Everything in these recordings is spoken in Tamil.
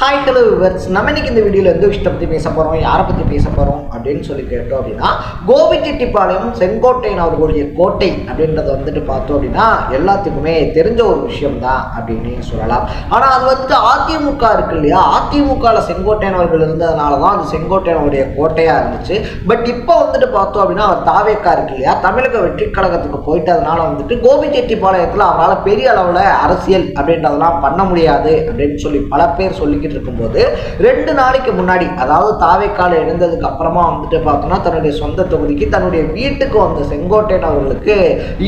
ஹாய் ஹலோ விவர்ஸ் நம்ம இன்னைக்கு இந்த வீடியோவில் எந்த விஷயத்தை பற்றி பேச போகிறோம் யாரை பற்றி பேச போகிறோம் அப்படின்னு சொல்லி கேட்டோம் அப்படின்னா கோபிச்செட்டிப்பாளையம் செங்கோட்டையன் அவர்களுடைய கோட்டை அப்படின்றத வந்துட்டு பார்த்தோம் அப்படின்னா எல்லாத்துக்குமே தெரிஞ்ச ஒரு விஷயம் தான் அப்படின்னு சொல்லலாம். ஆனால் அது வந்துட்டு அதிமுக இருக்கு இல்லையா? அதிமுகவில் செங்கோட்டையன் அவர்கள் இருந்ததுனால தான் அது செங்கோட்டையனுடைய கோட்டையாக இருந்துச்சு. பட் இப்போ வந்துட்டு பார்த்தோம் அப்படின்னா அவர் தாவேக்கா இருக்கு இல்லையா? தமிழக வெற்றி கழகத்துக்கு போயிட்டதுனால வந்துட்டு கோபிச்செட்டிப்பாளையத்தில் அவரால் பெரிய அளவில் அரசியல் அப்படின்றதெல்லாம் பண்ண முடியாது அப்படின்னு சொல்லி பல பேர் சொல்லிக்கிட்டு இருக்கும்போது ரெண்டு நாளைக்கு முன்னாடி அதாவது தாவேக்கால எழுந்ததுக்கு அப்புறமா வந்துட்டு பார்த்தோன்னா தன்னுடைய சொந்த தொகுதிக்கு தன்னுடைய வீட்டுக்கு வந்த செங்கோட்டையன் அவர்களுக்கு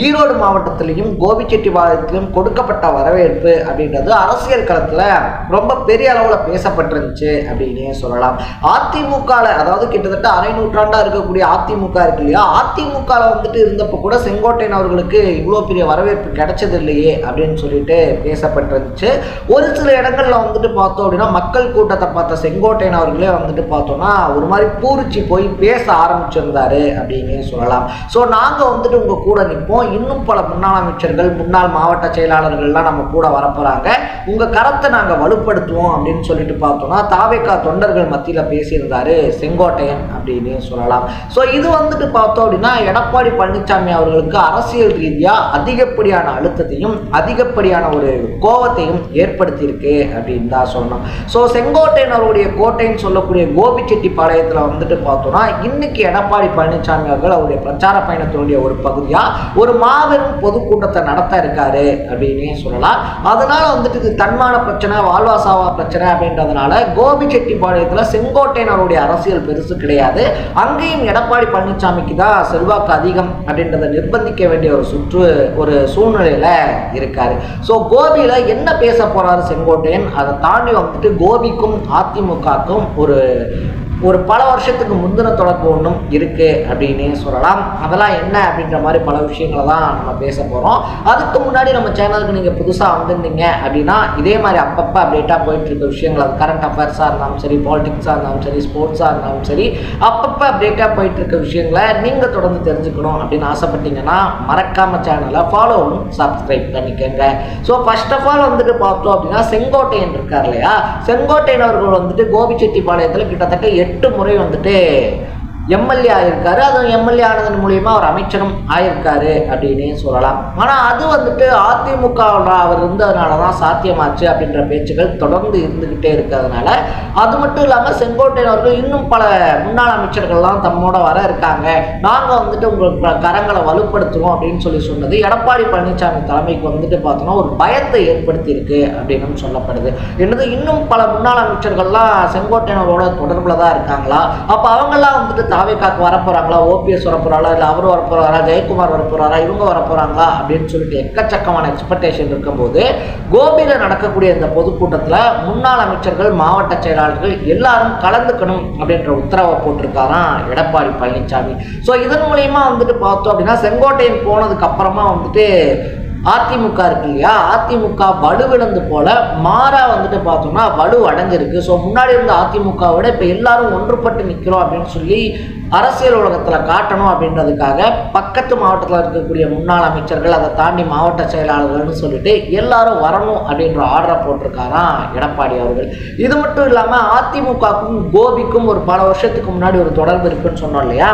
ஈரோடு மாவட்டத்திலையும் கோபிச்செட்டிப்பாளையத்திலும் கொடுக்கப்பட்ட வரவேற்பு அப்படின்றது அரசியல் களத்தில் ரொம்ப பெரிய அளவில் பேசப்பட்டிருந்துச்சு அப்படின்னே சொல்லலாம். அதிமுகவில் அதாவது கிட்டத்தட்ட அரை நூற்றாண்டாக இருக்கக்கூடிய அதிமுக இருக்கு இல்லையா? அதிமுகவில் வந்துட்டு இருந்தப்போ கூட செங்கோட்டையன் அவர்களுக்கு இவ்வளோ பெரிய வரவேற்பு கிடைச்சது இல்லையே அப்படின்னு சொல்லிட்டு பேசப்பட்டிருந்துச்சு. ஒரு சில இடங்களில் வந்துட்டு பார்த்தோம் அப்படின்னா மக்கள் கூட்டத்தை பார்த்த செங்கோட்டையன் அவர்களே வந்துட்டு பார்த்தோம்னா ஒரு மாதிரி பூரிச்சு போய் பேச ஆரம்பிச்சிருந்தாரு அப்படின்னு சொல்லலாம். ஸோ நாங்கள் வந்துட்டு உங்கள் கூட நிற்போம். இன்னும் பல முன்னாள் அமைச்சர்கள் முன்னாள் மாவட்ட செயலாளர்கள்லாம் நம்ம கூட வரப்போகிறாங்க உங்கள் கரத்தை நாங்கள் வலுப்படுத்துவோம் அப்படின்னு சொல்லிட்டு பார்த்தோம்னா தாவேக்கா தொண்டர்கள் மத்தியில் பேசியிருந்தாரு செங்கோட்டையன் அப்படின்னு சொல்லலாம். ஸோ இது வந்துட்டு பார்த்தோம் அப்படின்னா எடப்பாடி பழனிசாமி அவர்களுக்கு அரசியல் ரீதியாக அதிகப்படியான அழுத்தத்தையும் அதிகப்படியான ஒரு கோவத்தையும் ஏற்படுத்தியிருக்கு அப்படின்னு தான் சொல்லணும். ஸோ செங்கோட்டையன் அவருடைய கோட்டைன்னு சொல்லக்கூடிய கோபிச்செட்டிப்பாளையத்தில் வந்துட்டு பார்த்தோம்னா இன்னைக்கு எடப்பாடி பழனிசாமி அவர்கள் அவருடைய பிரச்சார பயணத்தினுடைய ஒரு பகுதியாக ஒரு மாபெரும் பொதுக்கூட்டத்தை நடத்த இருக்காரு அப்படின்னே சொல்லலாம். அதனால வந்துட்டு இது தன்மான பிரச்சனை வாழ்வாசாவா பிரச்சனை அப்படின்றதுனால கோபிச்செட்டிப்பாளையத்தில் செங்கோட்டையன் அவருடைய அரசியல் பெருசு கிடையாது. அங்கேயும் எடப்பாடி பழனிசாமிக்கு தான் செல்வாக்கு அதிகம் அப்படின்றத நிர்பந்திக்க வேண்டிய ஒரு சுற்று ஒரு சூழ்நிலையில் இருக்காரு. ஸோ கோபியில் என்ன பேச போறாரு செங்கோட்டையன்? அதை தாண்டி வந்துட்டு கோபிக்கும் அதிமுகக்கும் ஒரு ஒரு பல வருஷத்துக்கு முந்தின தொடர்பு ஒன்றும் இருக்குது அப்படின்னு சொல்லலாம். அதெல்லாம் என்ன அப்படின்ற மாதிரி பல விஷயங்களை தான் நம்ம பேச போகிறோம் அதுக்கு முன்னாடி நம்ம சேனலுக்கு நீங்கள் புதுசாக வந்திருந்தீங்க அப்படின்னா இதே மாதிரி அப்பப்போ அப்டேட்டாக போயிட்டு இருக்க விஷயங்கள் அது கரண்ட் அஃபேர்ஸாக இருந்தாலும் சரி பாலிடிக்ஸாக இருந்தாலும் சரி ஸ்போர்ட்ஸாக இருந்தாலும் சரி அப்பப்போ அப்டேட்டாக போயிட்டு இருக்க விஷயங்களை நீங்கள் தொடர்ந்து தெரிஞ்சுக்கணும் அப்படின்னு ஆசைப்பட்டீங்கன்னா மறக்காம சேனலை ஃபாலோவும் சப்ஸ்கிரைப் பண்ணிக்கோங்க. ஸோ ஃபர்ஸ்ட் ஆஃப் ஆல் வந்துட்டு பார்த்தோம் அப்படின்னா செங்கோட்டையன் இருக்கார் இல்லையா? செங்கோட்டையன் அவர்கள் வந்துட்டு கோபிச்செட்டிப்பாளையத்தில் கிட்டத்தட்ட எட்டு எட்டு முறை வந்துட்டு எம்எல்ஏ ஆயிருக்காரு. அதுவும் எம்எல்ஏ ஆனதன் மூலியமா அவர் அமைச்சரும் ஆயிருக்காரு அப்படின்னே சொல்லலாம். ஆனால் அது வந்துட்டு அதிமுக அவர் இருந்ததுனால தான் சாத்தியமாச்சு அப்படின்ற பேச்சுகள் தொடர்ந்து இருந்துக்கிட்டே இருக்கிறதுனால அது மட்டும் இல்லாமல் செங்கோட்டையன் அவர்கள் இன்னும் பல முன்னாள் அமைச்சர்கள்லாம் தம்மோட வர இருக்காங்க. நாங்கள் வந்துட்டு உங்களுக்கு கரங்களை வலுப்படுத்துவோம் அப்படின்னு சொல்லி சொன்னது எடப்பாடி பழனிசாமி தலைமைக்கு வந்துட்டு பார்த்தோன்னா ஒரு பயத்தை ஏற்படுத்தியிருக்கு அப்படின்னு சொல்லப்படுது. என்னது இன்னும் பல முன்னாள் அமைச்சர்கள்லாம் செங்கோட்டையனரோட தொடர்பில் தான் இருக்காங்களா? அப்போ அவங்கெல்லாம் வந்துட்டு தாவேக்காக்கு வரப்போகிறாங்களா ஓபிஎஸ் வரப்போறாங்களா இல்லை அவர் வரப்போகிறாரா ஜெயக்குமார் வரப்போகிறாரா இவங்க வரப்போகிறாங்களா அப்படின்னு சொல்லிட்டு எக்கச்சக்கமான எக்ஸ்பெக்டேஷன் இருக்கும்போது கோபியில் நடக்கக்கூடிய இந்த பொதுக்கூட்டத்தில் முன்னாள் அமைச்சர்கள் மாவட்ட செயலாளர்கள் எல்லாரும் கலந்துக்கணும் அப்படின்ற உத்தரவை போட்டிருக்காராம் எடப்பாடி பழனிசாமி ஸோ இதன் மூலயமா வந்துட்டு பார்த்தோம் அப்படின்னா செங்கோட்டையன் போனதுக்கு அப்புறமா வந்துட்டு அதிமுக இருக்கு இல்லையா? அதிமுக வலுவிழந்து போல மாறா வந்துட்டு பார்த்தோம்னா வலு அடைஞ்சிருக்கு. ஸோ முன்னாடி இருந்த அதிமுக விட இப்போ எல்லாரும் ஒன்றுபட்டு நிற்கிறோம் அப்படின்னு சொல்லி அரசியல் உலகத்தில் காட்டணும் அப்படின்றதுக்காக பக்கத்து மாவட்டத்தில் இருக்கக்கூடிய முன்னாள் அமைச்சர்கள் அதை தாண்டி மாவட்ட செயலாளர்கள்னு சொல்லிட்டு எல்லாரும் வரணும் அப்படின்ற ஆர்டரை போட்டிருக்காராம் எடப்பாடி அவர்கள். இது மட்டும் இல்லாமல் அதிமுகவுக்கும் கோபிக்கும் ஒரு பல வருஷத்துக்கு முன்னாடி ஒரு தொடர்பு இருக்குன்னு சொன்னோம் இல்லையா?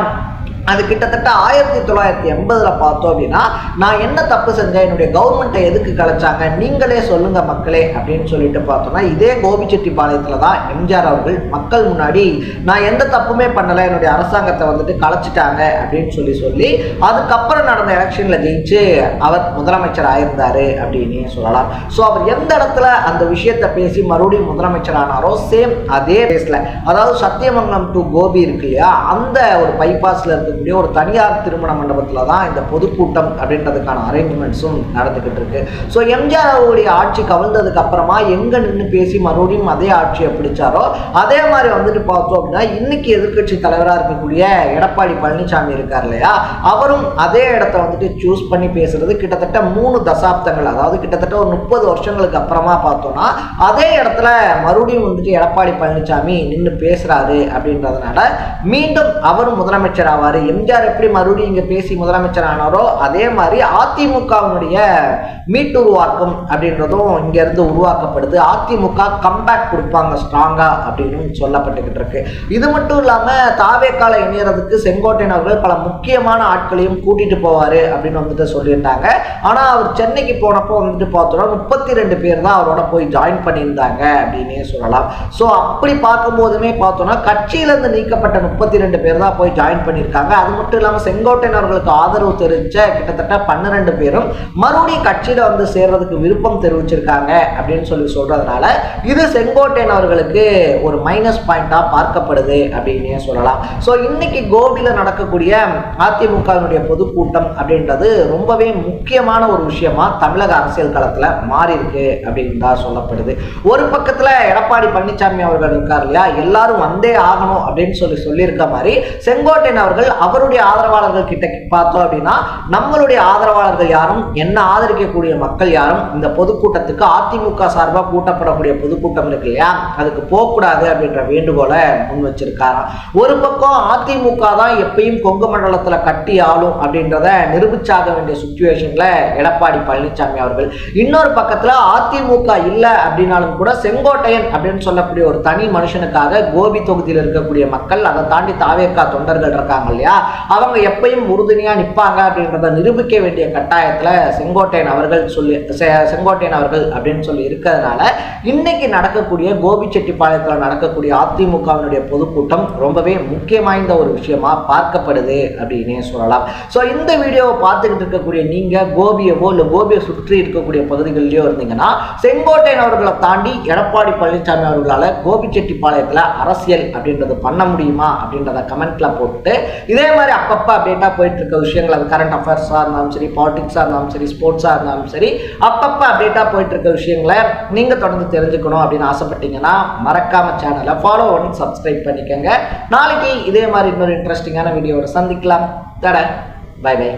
அது கிட்டத்தட்ட ஆயிரத்தி தொள்ளாயிரத்தி எண்பதில் பார்த்தோம் அப்படின்னா நான் என்ன தப்பு செஞ்சேன்? என்னுடைய கவர்மெண்ட்டை எதுக்கு கலைச்சாங்க? நீங்களே சொல்லுங்க மக்களே அப்படின்னு சொல்லிட்டு பார்த்தோம்னா இதே கோபிச்செட்டிப்பாளையத்தில் தான் எம்ஜிஆர் அவர்கள் மக்கள் முன்னாடி நான் எந்த தப்புமே பண்ணலை என்னுடைய அரசாங்கத்தை வந்துட்டு கலைச்சிட்டாங்க அப்படின்னு சொல்லி சொல்லி அதுக்கப்புறம் நடந்த எலெக்ஷனில் ஜெயிச்சு அவர் முதலமைச்சர் ஆயிருந்தாரு அப்படின்னு சொல்லலாம். ஸோ அவர் எந்த இடத்துல அந்த விஷயத்தை பேசி மறுபடியும் முதலமைச்சர் ஆனாரோ சேம் அதே பேஸில் அதாவது சத்தியமங்கலம் டு கோபி இருக்கு இல்லையா? அந்த ஒரு பைபாஸில் இருக்கக்கூடிய ஒரு தனியார் திருமண மண்டபத்தில் தான் இந்த பொதுக்கூட்டம் அப்படின்றதுக்கான அரேஞ்ச்மெண்ட்ஸும் நடந்துக்கிட்டு இருக்கு. ஸோ எம்ஜிஆர் அவருடைய ஆட்சி கவிழ்ந்ததுக்கு அப்புறமா எங்கே நின்று பேசி மறுபடியும் அதே ஆட்சியை பிடிச்சாரோ அதே மாதிரி வந்துட்டு பார்த்தோம் அப்படின்னா இன்னைக்கு எதிர்க்கட்சி தலைவராக இருக்கக்கூடிய எடப்பாடி பழனிசாமி இருக்கார் இல்லையா? அவரும் அதே இடத்த வந்துட்டு சூஸ் பண்ணி பேசுறது கிட்டத்தட்ட மூணு தசாப்தங்கள் அதாவது கிட்டத்தட்ட ஒரு முப்பது வருஷங்களுக்கு அப்புறமா பார்த்தோம்னா அதே இடத்துல மறுபடியும் வந்துட்டு எடப்பாடி பழனிசாமி நின்று பேசுறாரு அப்படின்றதுனால மீண்டும் அவரும் முதலமைச்சர் ஆவார். எம்ஜிஆர் எப்படி மறுபடியும் இங்கே பேசி முதலமைச்சர் ஆனாரோ அதே மாதிரி அதிமுகவினுடைய மீட்டு உருவாக்கம் அப்படின்றதும் இங்கேருந்து உருவாக்கப்படுது. அதிமுக கம்பேக் கொடுப்பாங்க ஸ்ட்ராங்காக அப்படின்னு சொல்லப்பட்டுக்கிட்டு இருக்கு. இது மட்டும் இல்லாமல் தாவேக்கால இணையறதுக்கு செங்கோட்டையன் அவர்கள் பல முக்கியமான ஆட்களையும் கூட்டிட்டு போவார் அப்படின்னு வந்துட்டு சொல்லியிருந்தாங்க. ஆனால் அவர் சென்னைக்கு போனப்போ வந்துட்டு பார்த்தோன்னா முப்பத்தி ரெண்டு பேர் தான் அவரோட போய் ஜாயின் பண்ணியிருந்தாங்க அப்படின்னே சொல்லலாம். ஸோ அப்படி பார்க்கும்போதுமே பார்த்தோன்னா கட்சியிலேருந்து நீக்கப்பட்ட முப்பத்தி ரெண்டு பேர் தான் போய் ஜாயின் பண்ணியிருக்காங்க. அது மட்டும் இல்லாமல் செங்கோட்டையன் அவர்களுக்கு ஆதரவு தெரிவித்த கிட்டத்தட்ட பன்னிரெண்டு பேரும் மறுபடியும் கட்சியில் வந்து சேர்றதுக்கு விருப்பம் தெரிவிச்சிருக்காங்க அப்படின்னு சொல்லி சொல்றதுனால இது செங்கோட்டையன் அவர்களுக்கு ஒரு மைனஸ் பாயிண்டாக பார்க்கப்படுது அப்படின்னே சொல்லலாம். ஸோ இன்னைக்கு கோபியில் நடக்கக்கூடிய அதிமுகவினுடைய பொதுக்கூட்டம் அப்படின்றது ரொம்பவே முக்கியமான ஒரு விஷயமா தமிழக அரசியல் களத்தில் மாறி இருக்கு அப்படின்னு தான் சொல்லப்படுது. ஒரு பக்கத்தில் எடப்பாடி பழனிசாமி அவர்கள் இருக்கார் இல்லையா? எல்லாரும் வந்தே ஆகணும் அப்படின்னு சொல்லி சொல்லியிருக்க மாதிரி செங்கோட்டையன் அவர்கள் அவருடைய ஆதரவாளர்கள் கிட்ட பார்த்தோம் அப்படின்னா நம்மளுடைய ஆதரவாளர்கள் யாரும் என்ன ஆதரிக்கக்கூடிய மக்கள் யாரும் இந்த பொதுக்கூட்டத்துக்கு அதிமுக சார்பாக கூட்டப்படக்கூடிய பொதுக்கூட்டம் இருக்கு இல்லையா? அதுக்கு போகக்கூடாது அப்படின்ற வேண்டுகோளை முன் வச்சிருக்காராம் ஒரு பக்கம் அதிமுக தான் எப்பயும் கொங்கு மண்டலத்தில் கட்டி ஆளும் அப்படின்றத நிரூபிச்சாக வேண்டிய சுச்சுவேஷன்ல எடப்பாடி பழனிசாமி அவர்கள். இன்னொரு பக்கத்தில் அதிமுக இல்லை அப்படின்னாலும் கூட செங்கோட்டையன் அப்படின்னு சொல்லக்கூடிய ஒரு தனி மனுஷனுக்காக கோபி தொகுதியில் இருக்கக்கூடிய மக்கள் அதை தாண்டி தாவேக்கா தொண்டர்கள் இருக்காங்க இல்லையா? அவங்க எப்பயும் உறுதுணையா நிற்பாங்க அப்படின்றத நிரூபிக்க வேண்டிய கட்டாயத்துல செங்கோட்டையன் அவர்கள் சொல்லி செங்கோட்டையன் அவர்கள் அப்படின்னு சொல்லி இருக்கிறதுனால இன்னைக்கு நடக்கக்கூடிய கோபிச்செட்டிப்பாளையத்தில் நடக்கக்கூடிய அதிமுகவினுடைய பொதுக்கூட்டம் ரொம்பவே முக்கியம் வாய்ந்த ஒரு விஷயமா பார்க்கப்படுது அப்படின்னே சொல்லலாம். ஸோ இந்த வீடியோவை பார்த்துக்கிட்டு இருக்கக்கூடிய நீங்க கோபியவோ இல்லை கோபியை சுற்றி இருக்கக்கூடிய பகுதிகளிலேயோ இருந்தீங்கன்னா செங்கோட்டையன் அவர்களை தாண்டி எடப்பாடி பழனிசாமி அவர்களால் கோபிச்செட்டிப்பாளையத்தில் அரசியல் அப்படின்றது பண்ண முடியுமா அப்படின்றத கமெண்ட்ல போட்டு இதே மாதிரி அப்பப்போ அப்டேட்டாக போயிட்டு இருக்க விஷயங்கள். அது கரண்ட் அஃபேர்ஸாக இருந்தாலும் சரி பாலிடிக்ஸாக இருந்தாலும் சரி ஸ்போர்ட்ஸாக இருந்தாலும் சரி அப்பப்போ அப்டேட்டாக போயிட்டு இருக்க விஷயங்களை நீங்கள் தொடர்ந்து தெரிஞ்சுக்கணும் அப்படின்னு ஆசைப்பட்டீங்கன்னா மறக்காம சேனலை ஃபாலோ பண்ணி சப்ஸ்கிரைப் பண்ணிக்கோங்க. நாளைக்கு இதே மாதிரி இன்னொரு இன்ட்ரெஸ்டிங்கான வீடியோவோட சந்திக்கலாம். தட பை பை